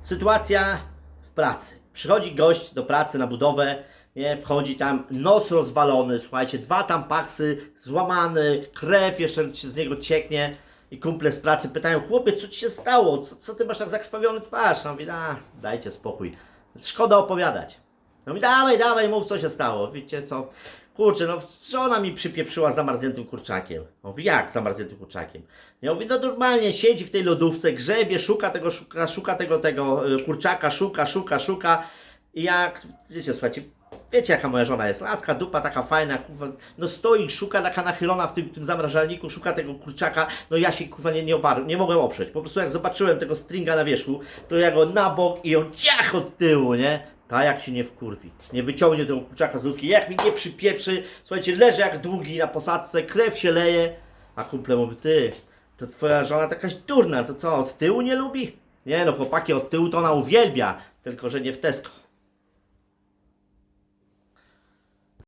Sytuacja w pracy. Przychodzi gość do pracy na budowę, nie, wchodzi tam, nos rozwalony, słuchajcie, dwa tam paksy, złamany, krew jeszcze ci z niego cieknie. I kumple z pracy pytają, chłopie, co ci się stało? Co, co ty masz tak zakrwawiony twarz? A on mówi, a, dajcie spokój. Szkoda opowiadać. No mi dawaj, dawaj, mów co się stało. Wiecie co? Kurczę, no żona mi przypieprzyła zamarzniętym kurczakiem. On mówi, jak zamarzniętym kurczakiem? Ja mówię, no normalnie siedzi w tej lodówce, grzebie, szuka tego, szuka, szuka tego, tego y, kurczaka, szuka, szuka, szuka. I jak, wiecie, słuchajcie, wiecie jaka moja żona jest, laska, dupa taka fajna, kurwa, no stoi, szuka taka nachylona w tym, tym zamrażalniku, szuka tego kurczaka, no ja się kurwa nie, nie oparłem, nie mogłem oprzeć. Po prostu jak zobaczyłem tego stringa na wierzchu, to ja go na bok i on ciach od tyłu, nie? Ta jak się nie wkurwi, nie wyciągnie tego kurczaka z lodówki, jak mi nie przypieprzy, słuchajcie, leży jak długi na posadce, krew się leje, a kumple mówi, ty, to twoja żona takaś durna, to co, od tyłu nie lubi? Nie no, chłopaki od tyłu to ona uwielbia, tylko że nie w Tesco.